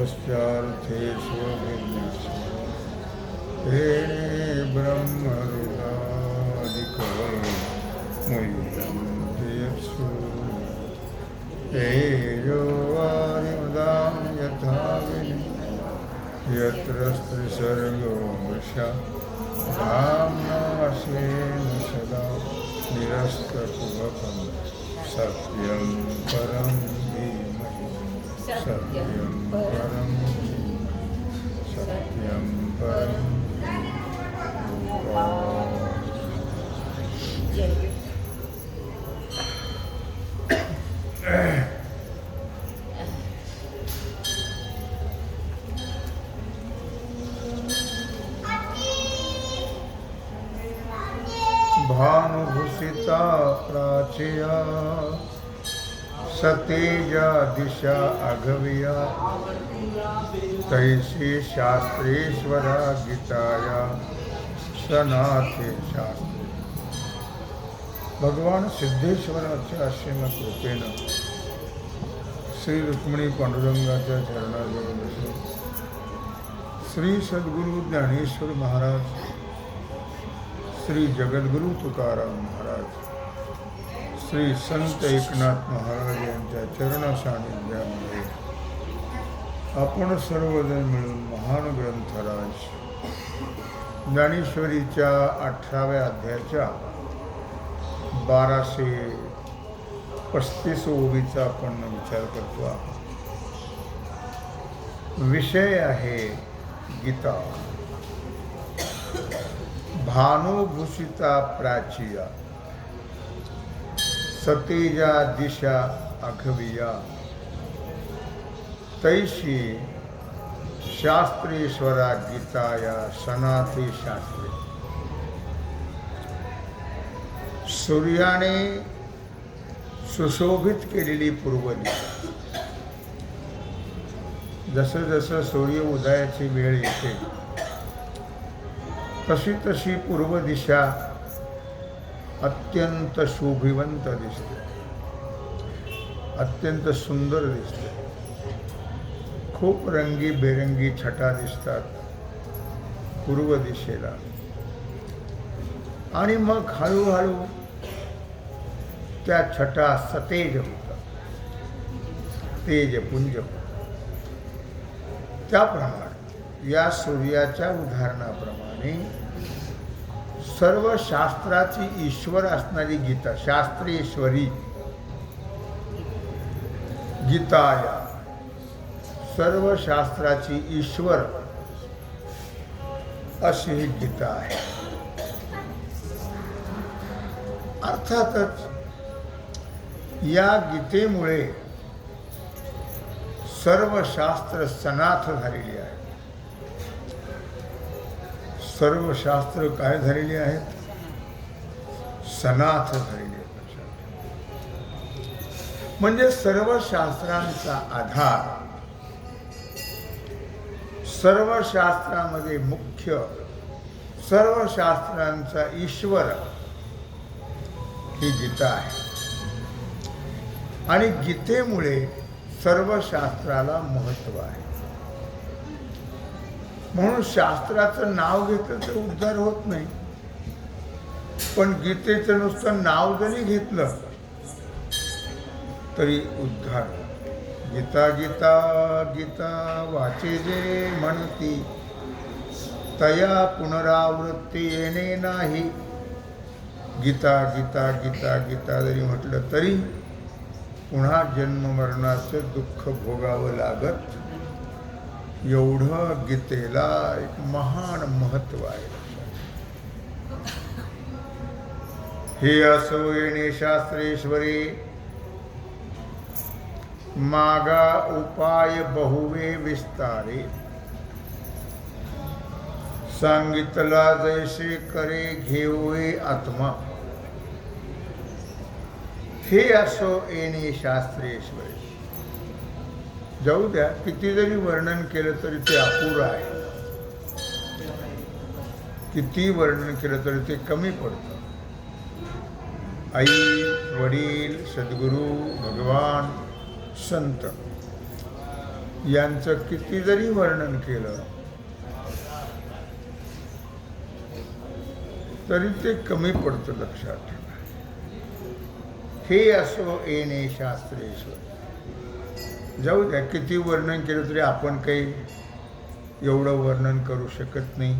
તસ્યાર્થેશો તેણે બ્રહ્મરુદાદિકમયુજમ દેવસુ એજો વારિમદામ યથાવિન યત્ર સ્ત્રીસર્ગો મૃષા રામનાશેન સદા નિરસ્તકુભકમ સત્યમ પરમ ધીમહિ સત્યમ परम सत्यम परम भानुभूषिता प्राचया। सतेजा दिशा अघविया। तैसी शास्त्रेश्वरा गीताया। सनाथे शास्त्री। भगवान सिद्धेश्वराच्या असीम कृपेनं श्री रुक्मिणी पांडुरंगाच्या चरणाजवळ बसून श्री सद्गुरू ज्ञानेश्वर महाराज श्री जगद्गुरु तुकाराम महाराज श्री संत एकनाथ महाराज यांच्या चरण सानिध्यामध्ये आपण सर्वजण मिळून महान ग्रंथराज ज्ञानेश्वरीच्या अठराव्या अध्यायाच्या बाराशे पस्तीस ओबीचा आपण विचार करतो आहोत. विषय आहे गीता. भानुभूषिता प्राचीया. सतेजा दिशा अखविया तैशी शास्त्रेश्वरा गीताया सनाथे शास्त्रे। सूर्याने सुशोभित केलेली पूर्व दिशा जसं जसं सूर्य उदयाची वेळ येते तशी तशी पूर्व दिशा अत्यंत शोभिवंत दिसते. अत्यंत सुंदर दिसते. खूप रंगी बेरंगी छटा दिसतात. पूर्व दिशेला. आणि मग हळूहळू त्या छटा सतेज होतात. तेजपुंज होतात. त्याप्रमाणे या सूर्याच्या उदाहरणाप्रमाणे सर्व शास्त्राची ईश्वर असणारी गीता शास्त्रेश्वरी. गीताया. सर्व शास्त्राची ईश्वर अशी ही गीता आहे. अर्थातच या गीतेमुळे सर्व शास्त्र सनाथ झालेली आहे. सर्व शास्त्र काय झालेली आहेत? सनाथ झालेली आहेत. म्हणजे सर्व शास्त्रांचा आधार सर्व शास्त्रामध्ये मुख्य सर्व शास्त्रांचा ईश्वर ही गीता आहे. आणि गीतेमुळे सर्व शास्त्राला महत्त्व आहे. म्हणून शास्त्राचं नाव घेतलं तर उद्धार होत नाही. पण गीतेचं नुसतं नाव जरी घेतलं तरी उद्धार गीता गीता गीता वाचे जे म्हणती तया पुनरावृत्ती येणे नाही. गीता गीता गीता गीता जरी म्हटलं तरी पुन्हा जन्म मरणाचं दुःख भोगावं लागत एवढं गीतेला एक महान महत्त्व आहे. हे असो येणे शास्त्रेश्वरी मागा उपाय बहुवे विस्तारे. सांगितला जैसे करे घेऊए आत्मा. हे असो येणे शास्त्रेश्वरी. जाऊ द्या किती जरी वर्णन केलं तरी ते अपुरं आहे. किती वर्णन केलं तरी ते कमी पडतं. आई वडील सद्गुरू भगवान संत यांचं किती जरी वर्णन केलं तरी ते कमी पडतं लक्षात ठेवा. हे असो येणे शास्त्रेश्वर. जाऊ द्या किती वर्णन केलं तरी आपण काही एवढं वर्णन करू शकत नाही.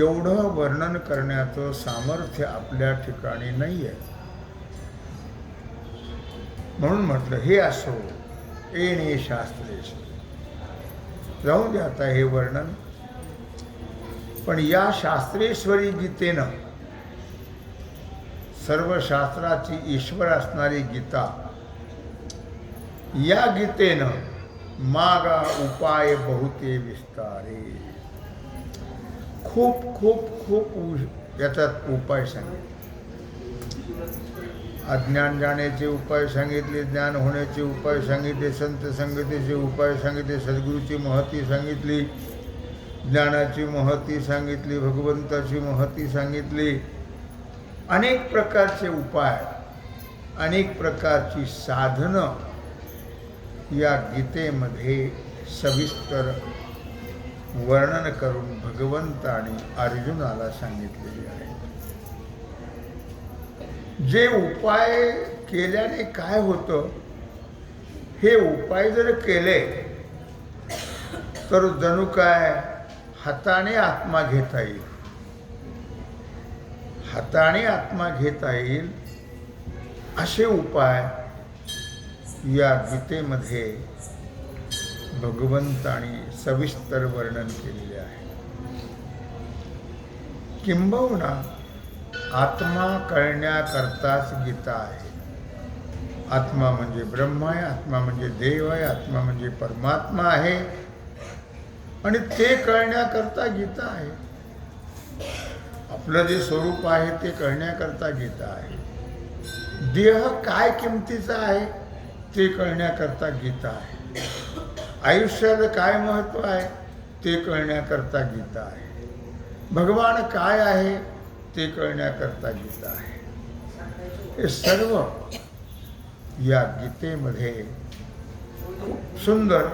एवढं वर्णन करण्याचं सामर्थ्य आपल्या ठिकाणी नाही आहे म्हणून म्हटलं हे असो येणे शास्त्रेश जाऊ द्या आता हे वर्णन. पण या शास्त्रेश्वरी गीतेनं सर्व शास्त्राची ईश्वर असणारी गीता या गीतेनं मागा उपाय बहुते विस्तारे. खूप खूप खूप उ- याच्यात उपाय सांगितले. अज्ञान जाण्याचे उपाय सांगितले ज्ञान होण्याचे उपाय सांगितले संत संगतीचे उपाय सांगितले सद्गुरूची महती सांगितली ज्ञानाची महती सांगितली भगवंताची महती सांगितली. अनेक प्रकारचे उपाय अनेक प्रकारची साधनं या गीतेमध्ये सविस्तर वर्णन करून भगवंताने अर्जुनाला सांगितलेले आहे. जे उपाय केल्याने काय होतं? हे उपाय जर केले तर जणू काय हाताने आत्मा घेता येईल. हाताने आत्मा घेता येईल असे उपाय या गीतेमध्ये भगवंताने सविस्तर वर्णन केलेले आहे. किंबहुना आत्मा कळण्याकरताच गीता आहे. आत्मा म्हणजे ब्रह्म आहे आत्मा म्हणजे देव आहे आत्मा म्हणजे परमात्मा आहे. आणि ते कळण्याकरता गीता आहे. आपलं जे स्वरूप आहे ते कळण्याकरता गीता आहे. देह काय किमतीचा आहे? ते कळण्याकरता गीता आहे. आयुष्याचं काय महत्त्व आहे? ते कळण्याकरता गीता आहे. भगवान काय आहे? ते कळण्याकरता गीता आहे. हे सर्व या गीतेमध्ये खूप सुंदर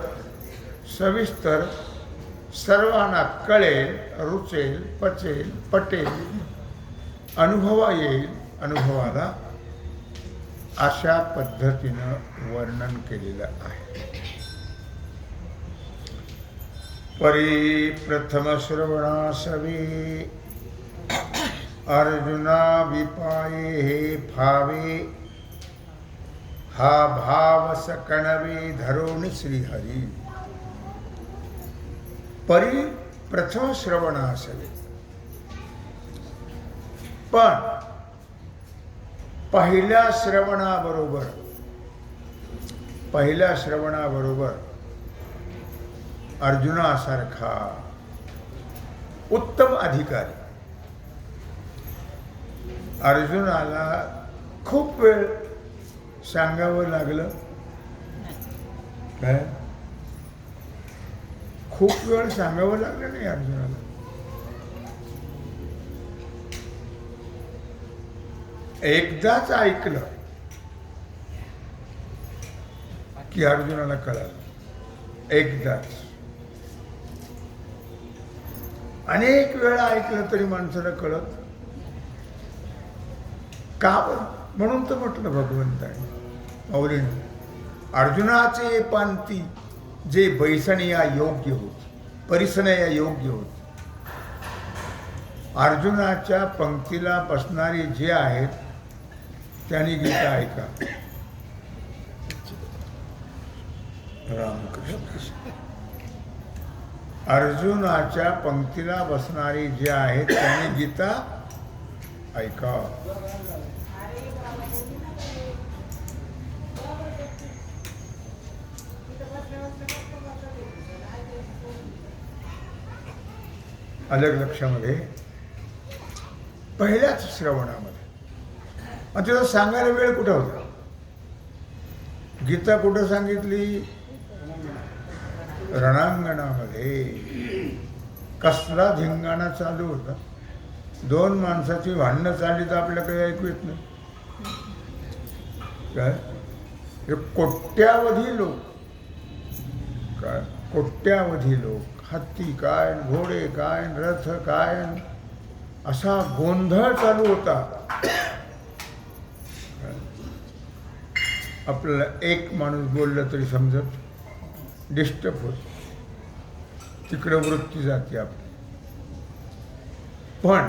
सविस्तर सर्वांना कळेल रुचेल पचेल पटेल अनुभवा येईल अनुभवाला अशा पद्धतीनं वर्णन केलेलं आहे. परी प्रथम श्रवणासवे अर्जुना विपाये हे फावे हा भाव सकणवे धरोणी श्रीहरी. परी प्रथम श्रवणासवे पण पहिल्या श्रवणाबरोबर पहिल्या श्रवणाबरोबर अर्जुनासारखा उत्तम अधिकारी. अर्जुनाला खूप वेळ सांगावं लागलं. काय? खूप वेळ सांगावं लागलं नाही अर्जुनाला. एकदाच ऐकलं की अर्जुनाला कळालं. एकदाच. अनेक वेळा ऐकलं तरी माणसाला कळत. का म्हणून तर म्हटलं भगवंताने माऊलीने अर्जुनाचे पांती जे बैसणया योग्य होत परिसणया योग्य होत अर्जुनाच्या पंक्तीला बसणारे जे आहेत त्याने गीता ऐका. रामकृष्ण. अर्जुनाच्या पंक्तीला बसणारी जे आहेत त्याने गीता ऐका. अलग लक्षामध्ये पहिल्याच श्रवणामध्ये मग तिथं सांगायला वेळ कुठं होता? गीता कुठं सांगितली? रणांगणामध्ये. कसला धिंगाणा चालू होता. दोन माणसाची भांडणं चालली तर आपल्याकडे ऐकू येत नाही. काय? कोट्यावधी लोक. काय? कोट्यावधी लोक. हत्ती काय घोडे काय रथ काय? असा गोंधळ चालू होता. आपल्याला एक माणूस बोललं तरी समजत. डिस्टर्ब होत. तिकडं वृत्ती जाते आपली. पण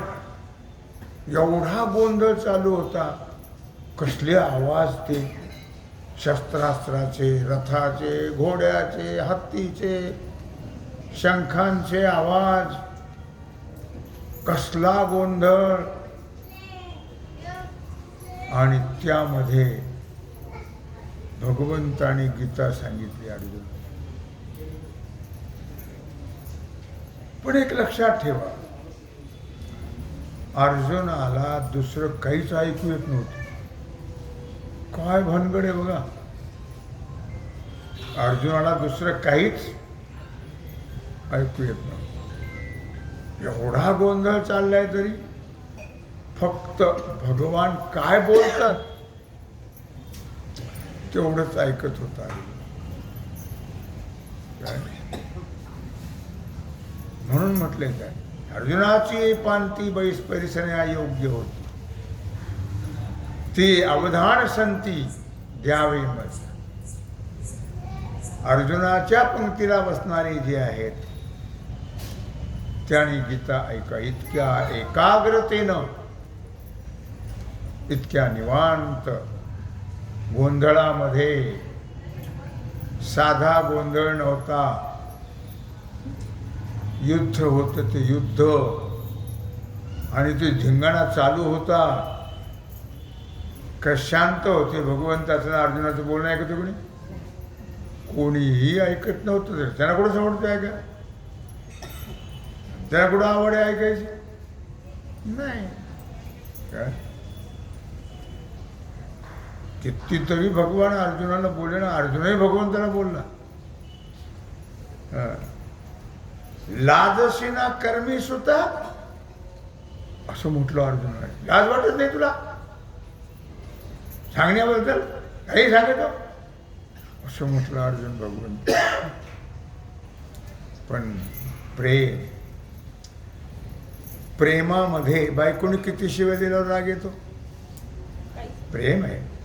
एवढा गोंधळ चालू होता. कसले आवाज ते. शस्त्रास्त्राचे रथाचे घोड्याचे हत्तीचे शंखांचे आवाज. कसला गोंधळ. आणि त्यामध्ये भगवंताने गीता सांगितली अर्जुन पण एक लक्षात ठेवा अर्जुनाला दुसरं काहीच ऐकू येत नव्हतं. काय भानगड आहे बघा. अर्जुनाला दुसरं काहीच ऐकू येत नव्हतं. एवढा गोंधळ चाललाय तरी फक्त भगवान काय बोलतात? तेवढंच ऐकत होता. म्हणून म्हटले काय अर्जुनाची पांती बैस परिसने योग्य होती. ती अवधान संती द्यावे मत अर्जुनाच्या पंक्तीला बसणारे जी आहेत त्यांनी गीता ऐका. इतक्या एकाग्रतेनं इतक्या निवांत गोंधळामध्ये साधा गोंधळ नव्हता. युद्ध होतं ते युद्ध. आणि ते झिंगाणा चालू होता. का शांत होते भगवंताचं अर्जुनाचं बोलणं ऐकत कोणी? कोणीही ऐकत नव्हतं तर. त्यांना कुठं समजतं ऐका त्यांना कुठं आवड आहे ऐकायची? नाही. काय? कितीतरी भगवान अर्जुनाला बोलले ना अर्जुनही भगवंताला बोलला. हा. लाजशी ना कर्मी सुद्धा असं म्हटलं अर्जुनाला लाज वाटत नाही तुला? सांगण्याबद्दल काही सांगतो असं म्हटलं अर्जुन भगवंत. पण प्रेम प्रेमामध्ये बायकोने किती शिवाय दिल्यावर राग येतो? प्रेम आहे.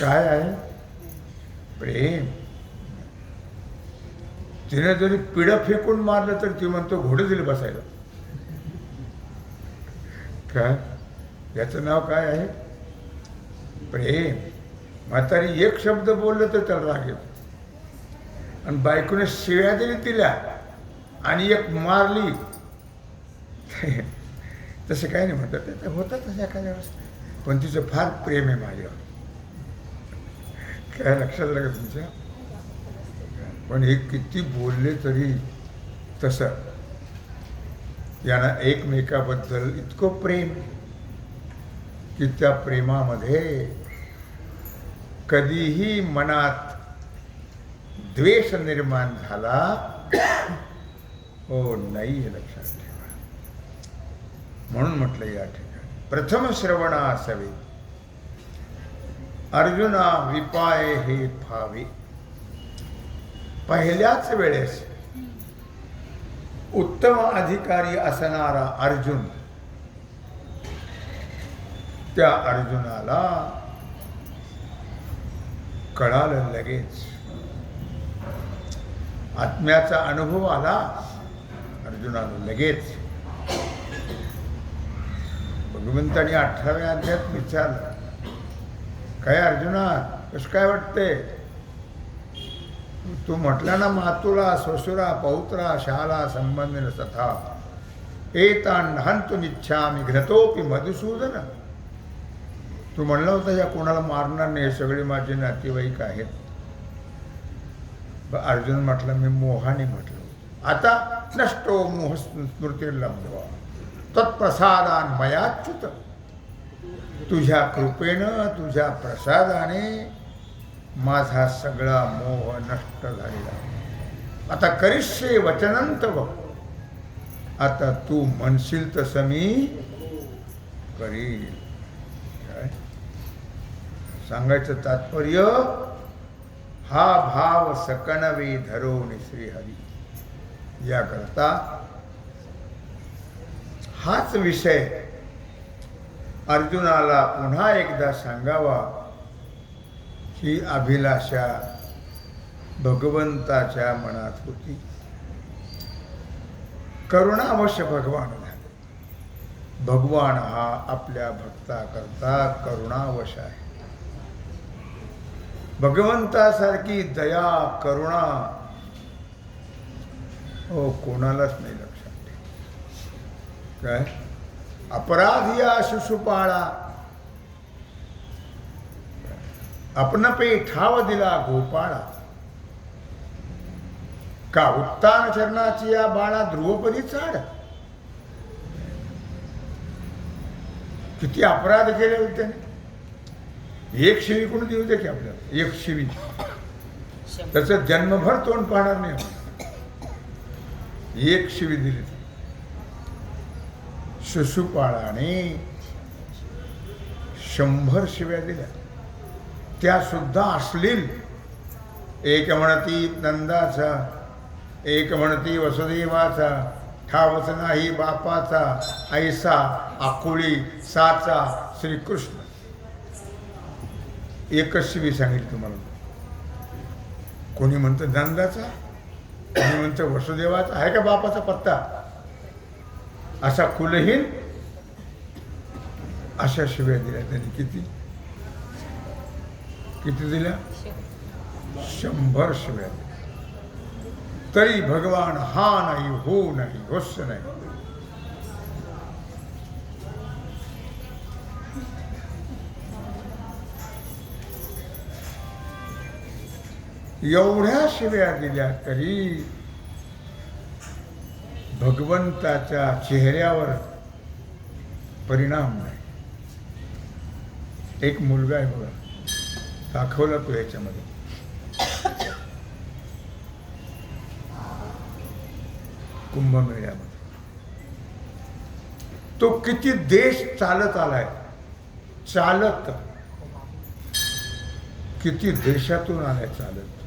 काय आहे? प्रेम. तिने जरी पिढं फेकून मारलं तर ती म्हणतो घोडं दिलं बसायला. काय याचं नाव काय आहे? प्रेम. म्हातारी एक शब्द बोललं तर त्याला राग येतो. आणि बायकोने शिव्या दिली तिला आणि एक मारली तसं काही नाही म्हणतात. ते होतं तसं एखाद्या वेळेस. पण तिचं फार प्रेम आहे माझ्यावर. काय लक्षात आलं का तुमच्या? पण हे किती बोलले तरी तसं. यांना एकमेकाबद्दल इतकं प्रेम की त्या प्रेमामध्ये कधीही मनात द्वेष निर्माण झाला हो नाही हे लक्षात ठेवा. म्हणून म्हटलं या ठिकाणी. प्रथम श्रवणा असावे. अर्जुना विपाय हे फावे पहिल्याच वेळेस उत्तम अधिकारी असणारा अर्जुन त्या अर्जुनाला कळालं लगेच. आत्म्याचा अनुभव आला अर्जुनाला लगेच. भगवंतानी अठराव्या अध्यात विचारलं काय अर्जुना कसं काय वाटते तू म्हटलं ना मातुला स्वसुरा पौत्रा शाला संबंधिन तथा एतान हंतु निच्छामी घ्रतोपी मधुसूदन. तू म्हणलं होतं या कोणाला मारणार नाही हे सगळे माझे नातेवाईक आहेत. अर्जुन म्हटलं मी मोहाने म्हटलं. आता नष्टो मोह स्मृतीर्लंब तत्प्रसादान मयाच्युत. तुझ्या कृपेनं तुझ्या प्रसादाने माझा सगळा मोह नष्ट झालेला आता करिष्ये वचनंतव आता तू म्हणशील तसं मी करील सांगायचं तात्पर्य हा भाव सकणवे धरून श्रीहरी. याकरता हाच विषय अर्जुनाला पुन्हा एकदा सांगावा ही अभिलाषा भगवंताच्या मनात होती. करुणावश्य भगवान झाले भगवान हा आपल्या भक्ताकरता करुणावश आहे. भगवंतासारखी दया करुणा हो कोणालाच नाही लक्षात काय? अपराध या शिशुपाळा। आपण पे ठाव दिला गोपाळा। का उत्तान चरणाची या बाळा ध्रुवपदी चाड? किती अपराध केले होते एक शिवी कोणी देऊ दे की आपल्याला? एक शिवी. त्याचं जन्मभर तोंड पाहणार नाही एक शिवी दिली. सुसुपाळाने शंभर शिव्या दिल्या. त्यासुद्धा असलील अश्लील. एक म्हणती नंदाचा एक म्हणती वसुदेवाचा ठावच नाही बापाचा ऐसा आकुळी साचा श्रीकृष्ण. एकच शिवी सांगितली तुम्हाला. कोणी म्हणतं नंदाचा कोणी म्हणतं वसुदेवाचा आहे का बापाचा पत्ता? असा कुलहीन अशा शिव्या दिल्या त्यांनी. किती? किती दिल्या? शंभर शिव्या दिल्या. तरी भगवान हा नाही हो नाही होस नाही. एवढ्या शिव्या दिल्या तरी भगवंताच्या चेहऱ्यावर परिणाम नाही. एक मुलगा आहे बघा दाखवला तो याच्यामध्ये. कुंभमेळ्यामध्ये. तो किती देश चालत आलाय. चालत. किती देशातून आलाय चालत.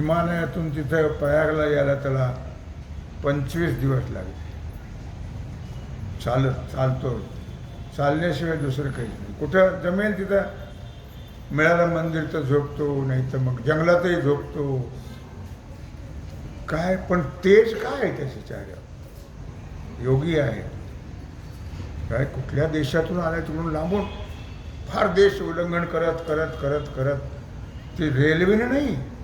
हिमालयातून तिथं प्रयागला यायला त्याला पंचवीस दिवस लागले. चालत चालतो. चालण्याशिवाय दुसरं काहीच नाही. कुठं जमेल तिथं? मिळालं मंदिर तर झोपतो नाही तर मग जंगलातही झोपतो. काय पण तेज काय आहे त्याच्या चेहऱ्यावर? योगी आहे. काय कुठल्या देशातून आलाय तिकडून लांबून? फार देश उल्लंघन करत करत करत करत. ते रेल्वेने नाही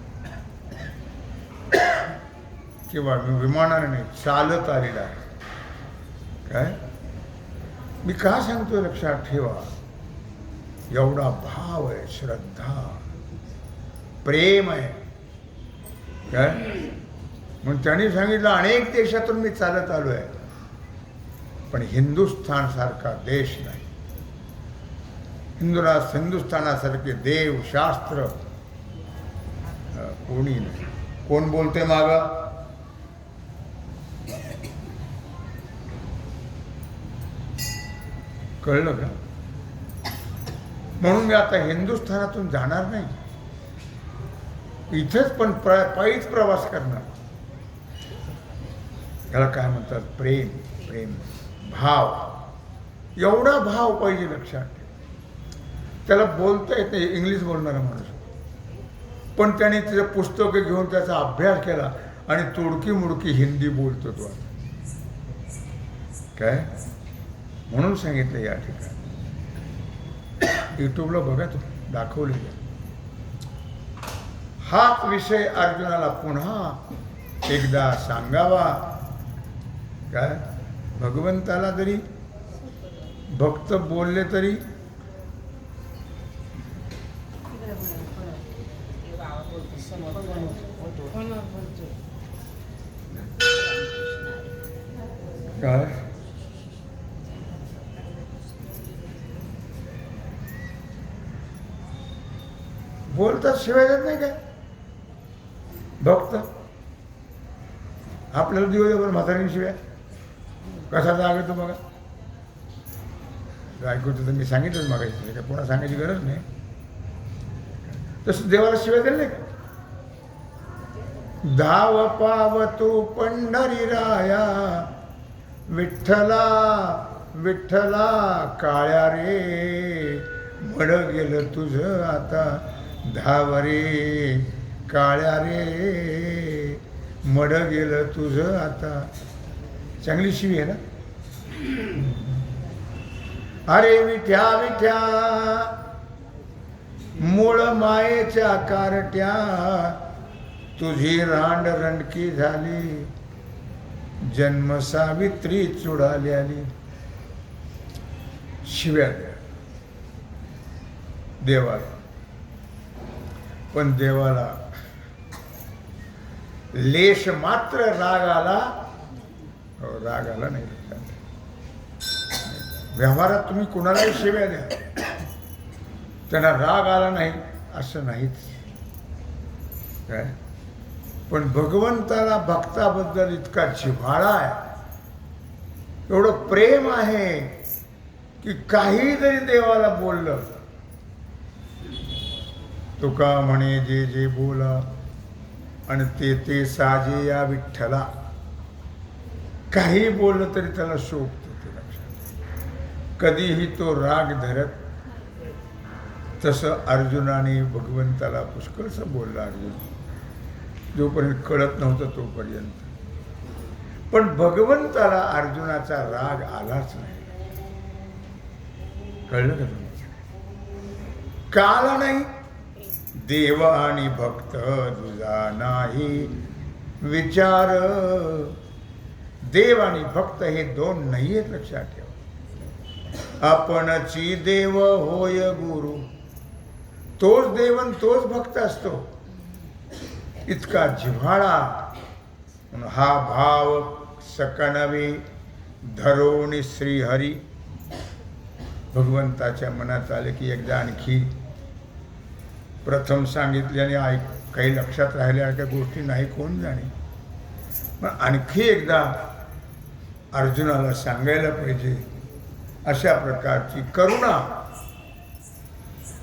किंवा विमानाने नाही चालत आलेला आहे. काय? मी का सांगतो लक्षात ठेवा. एवढा भाव आहे श्रद्धा. प्रेम आहे. काय? म्हणून त्यांनी सांगितलं अनेक देशातून मी चालत आलो आहे. पण हिंदुस्थान सारखा देश नाही. हिंदुरा हिंदुस्थानासारखे देव शास्त्र कोणी नाही. कोण बोलते माग? कळलं का? म्हणून मी आता हिंदुस्थानातून जाणार नाही. इथेच पण प्र पायीच प्रवास करणार. त्याला काय म्हणतात? प्रेम प्रेम भाव. एवढा भाव पाहिजे लक्षात. त्याला बोलता येत नाही इंग्लिश बोलणारा माणूस. पण त्याने तिचं पुस्तकं घेऊन त्याचा अभ्यास केला आणि तोडकी मुडकी हिंदी बोलतो तो आता. काय? म्हणून सांगितलं या ठिकाणी. युट्यूबला बघा तो दाखवलेलं हाच विषय अर्जुनाला पुन्हा एकदा सांगावा. काय? भगवंताला तरी भक्त बोलले तरी काय? बोलतात शिवाय देत नाही काय? भक्त आपल्याला दिवसभर म्हातारी शिवाय. कसा जाग येतो बघा. ऐकवतो तर मी सांगितलंच मागायचं काय कोणा सांगायची गरज नाही. तसं देवाला शिवाय दिलं नाही का? धाव पाव तू पंढरी राया. विठ्ठला विठ्ठला काळ्या रे. मड गेलं तुझं आता. धावरे काळ्या रे मड गेलं तुझं आता. चांगली शिवी आहे ना? अरे विठ्या विठ्या मूळ मायेच्या कारट्या तुझी रांड रणकी झाली जन्म सावित्री चुडाली आली. शिव्या द्या. देवाला पण देवाला. लेश मात्र राग आला हो, राग आला नाही व्यवहारात तुम्ही कुणालाही शिव्या द्या. त्यांना राग आला नाही असं नाहीच. काय? पण भगवंताला भक्ताबद्दल इतका जिव्हाळा आहे. एवढं प्रेम आहे की काही जरी देवाला बोललं तुका म्हणे जे जे बोला आणि ते ते साजे या विठ्ठला. काही बोललं तरी त्याला शोभतो ते लक्षात. कधीही तो राग धरत तसं अर्जुनाने भगवंताला पुष्कळसं बोलला अर्जुन. जोपर्यंत कळत नव्हतं तोपर्यंत. पण भगवंताला अर्जुनाचा राग आलाच नाही. कळलं का तुम्हाला? का आला नाही. देव आणि भक्त तुझा नाही. विचार. देव आणि भक्त हे दोन नाही आहेत लक्षात ठेवा. आपणची देव होय गुरु. तोच देव तोच भक्त असतो. इतका जिव्हाळा. हा भाव सकनवे धरोणी श्रीहरी. भगवंताच्या मनात आले की एकदा आणखी प्रथम सांगितल्याने ऐक काही लक्षात राहिल्यासारख्या गोष्टी नाही कोण जाणे? पण आणखी एकदा अर्जुनाला सांगायला पाहिजे अशा प्रकारची करुणा.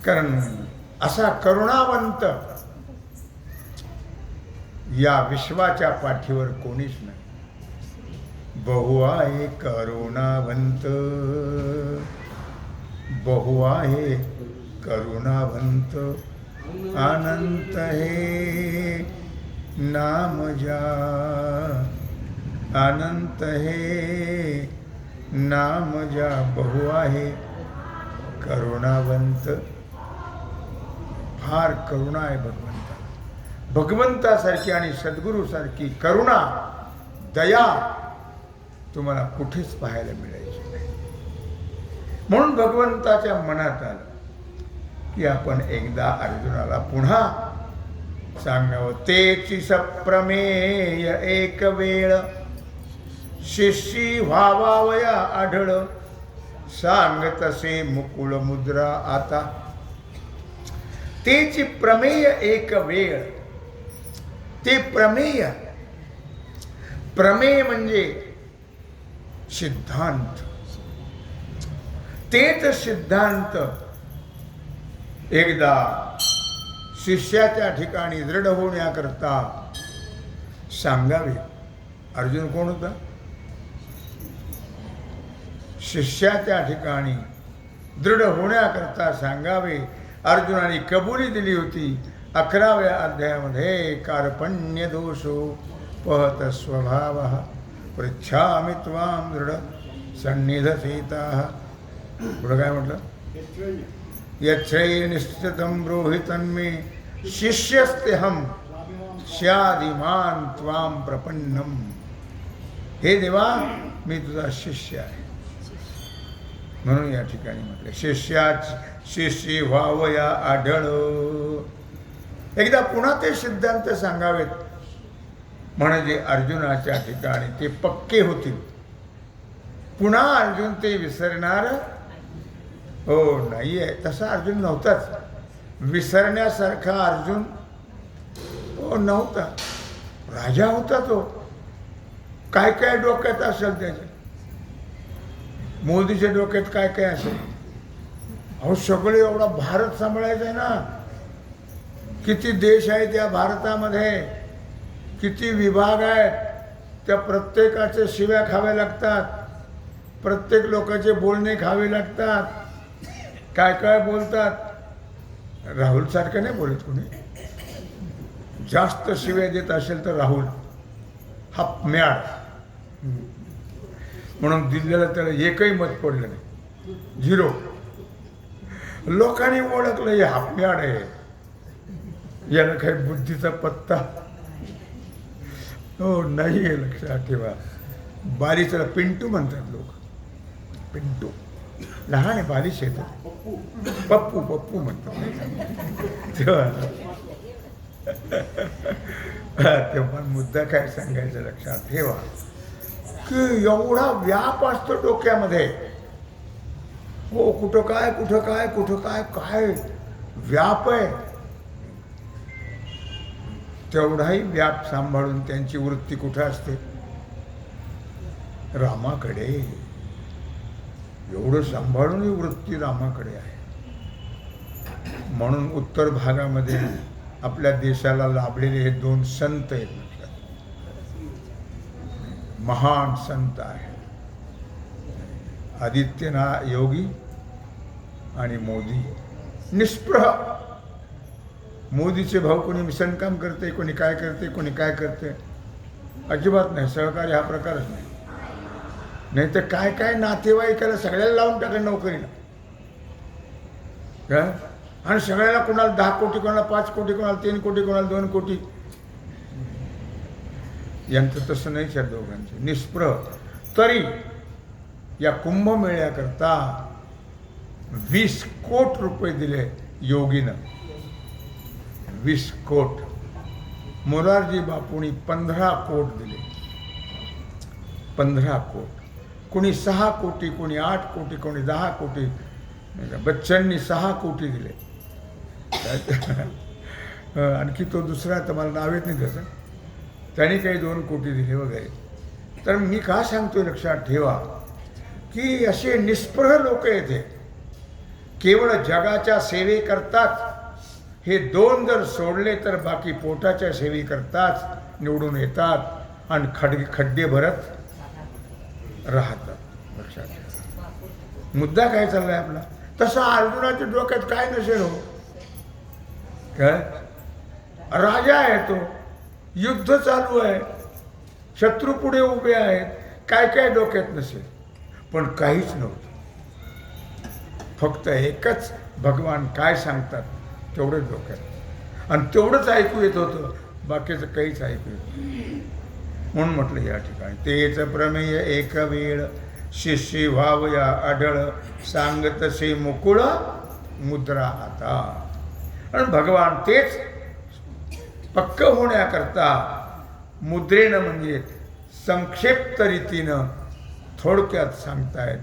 कारण असा करुणावंत या विश्वाच्या पाठीवर कोणीच नाही. बहु आहे करुणावंत. बहु आहे करुणावंत. अनंत हे नाम जा. अनंत हे नाम जा. बहु आहे करुणावंत. फार करुणा आहे भगवंता भगवंतासारखी आणि सद्गुरूसारखी करुणा दया तुम्हाला कुठेच पाहायला मिळायची नाही. म्हणून भगवंताच्या मनात आलं की आपण एकदा अर्जुनाला पुन्हा सांगावं तेची सप्रमेय एक वेळ शिष्यी व्हावावया आढळ सांग तसे मुकुळ मुद्रा आता. तेची प्रमेय एक वेळ ते प्रमेय प्रमेय म्हणजे सिद्धांत. तेच सिद्धांत एकदा शिष्याच्या ठिकाणी दृढ होण्याकरता सांगावे. अर्जुन कोण होता? शिष्याच्या ठिकाणी दृढ होण्याकरता सांगावे. अर्जुनाने कबुली दिली होती. अकराव्या अध्यायामध्ये कार्पण्य दोषो पहत स्वभाव पृच्छामि त्वाम दृढ सन्निध सीता पुढं काय म्हटलं? यच्छै निश्चितं ब्रूहि तन्मे शिष्यस्तेहम स्यादिमान प्रपन्नम् प्रपन्नम। हे देवा मी तुझा शिष्य आहे। म्हणून या ठिकाणी म्हटले शिष्याच शिष्य व्हावया आढळ. एकदा पुन्हा ते सिद्धांत सांगावेत. म्हणजे अर्जुनाच्या ठिकाणी ते पक्के होतील. पुन्हा अर्जुन ते विसरणार हो नाही आहे. तसा अर्जुन नव्हताच. विसरण्यासारखा अर्जुन हो नव्हता. राजा होता तो. काय काय डोक्यात असेल त्याच्या मोदीच्या डोक्यात काय काय असेल? अहो सगळे एवढा भारत सांभाळायचा आहे ना. किती देश आहे त्या भारतामध्ये. किती विभाग आहेत. त्या प्रत्येकाचे शिव्या खाव्या लागतात. प्रत्येक लोकांचे बोलणे खावे लागतात. काय काय बोलतात? राहुल सारखं नाही बोलत कोणी. जास्त शिव्या देत असेल तर राहुल. हा म्याड. म्हणून दिल्लीला त्याला एकही मत पडलं नाही. झिरो. लोकांनी ओळखलं हे हापम्याड आहे. याला काही बुद्धीचा पत्ता. हो नाही आहे लक्षात ठेवा. बारीच्याला पिंटू म्हणतात लोक. पिंटू. लहान आहे बारीश येतात पप्पू पप्पू म्हणतो. तेव्हा तेव्हा मुद्दा काय सांगायचं लक्षात ठेवा. की एवढा व्याप असतो डोक्यामध्ये. हो कुठं काय कुठं काय कुठं काय काय व्याप आहे. तेवढाही व्याप सांभाळून त्यांची वृत्ती कुठं असते? रामाकडे. एवढं सांभाळून ही वृत्ती रामाकडे आहे. म्हणून उत्तर भागामध्ये आपल्या देशाला लाभलेले हे दोन संत आहेत म्हटलं. महान संत आहे आदित्यना योगी आणि मोदी. निष्प्रह. मोदीचे भाऊ कोणी मिशन काम करते कोणी काय करते कोणी काय करते? अजिबात नाही. सहकार्य हा प्रकारच नाही. नाही तर काय काय नातेवाईकाला सगळ्याला लावून टाकलं नोकरीला. आणि सगळ्याला कोणाला दहा कोटी कोणाला पाच कोटी कोणाला तीन कोटी कोणाला दोन कोटी. यांचं तसं नाही या दोघांचं. निष्प्रह तरी या कुंभमेळ्याकरता वीस कोट रुपये दिले योगीनं. वीस कोट. मोरारजी बापूंनी पंधरा कोट दिले. पंधरा कोट. कोणी सहा कोटी कोणी आठ कोटी कोणी दहा कोटी. बच्चननी सहा कोटी दिले. आणखी तो दुसरा तर मला नाव येत नाही त्याचं. त्याने काही दोन कोटी दिले वगैरे. तर मी का सांगतो लक्षात ठेवा की असे निष्प्रह लोक येते. केवळ जगाच्या सेवे करतात हे दोन जर सोडले तर बाकी पोटाच्या सेवे करतात निवडून येतात आणि खड खड्डे भरत राहतात. लक्षात ठेवा. मुद्दा काय चाललाय आपला? तसा अर्जुनाच्या डोक्यात काय नसेल हो? काय? राजा आहे तो. युद्ध चालू आहे. शत्रू पुढे उभे आहेत. काय काय डोक्यात नसेल. पण काहीच नव्हतं. फक्त एकच भगवान काय सांगतात तेवढंच डोक्यात. आणि तेवढंच ऐकू येत होतं. बाकीचं काहीच ऐकू येत म्हणून म्हटलं या ठिकाणी. तेच प्रमेय एक वेळ शिष्य व्हावया आढळ सांगतसे मुकुळ मुद्रा आता. आणि भगवान तेच पक्क होण्याकरता मुद्रेनं म्हणजे संक्षिप्त रीतीनं थोडक्यात सांगतायत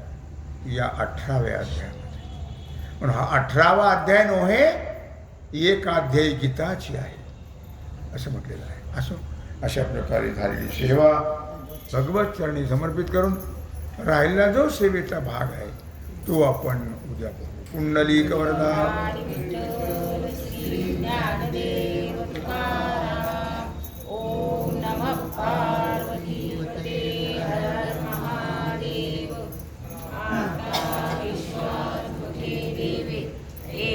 या अठराव्या अध्यायामध्ये. पण हा अठरावा अध्याय नव्हे एक अध्याय गीताची आहे. असं म्हटलेलं आहे. असं अशा प्रकारे झालेली सेवा भगवत चरणी समर्पित करून राहिलेला जो सेवेचा भाग आहे तो आपण उद्या करू पुंडलिक वरदा ओम नमः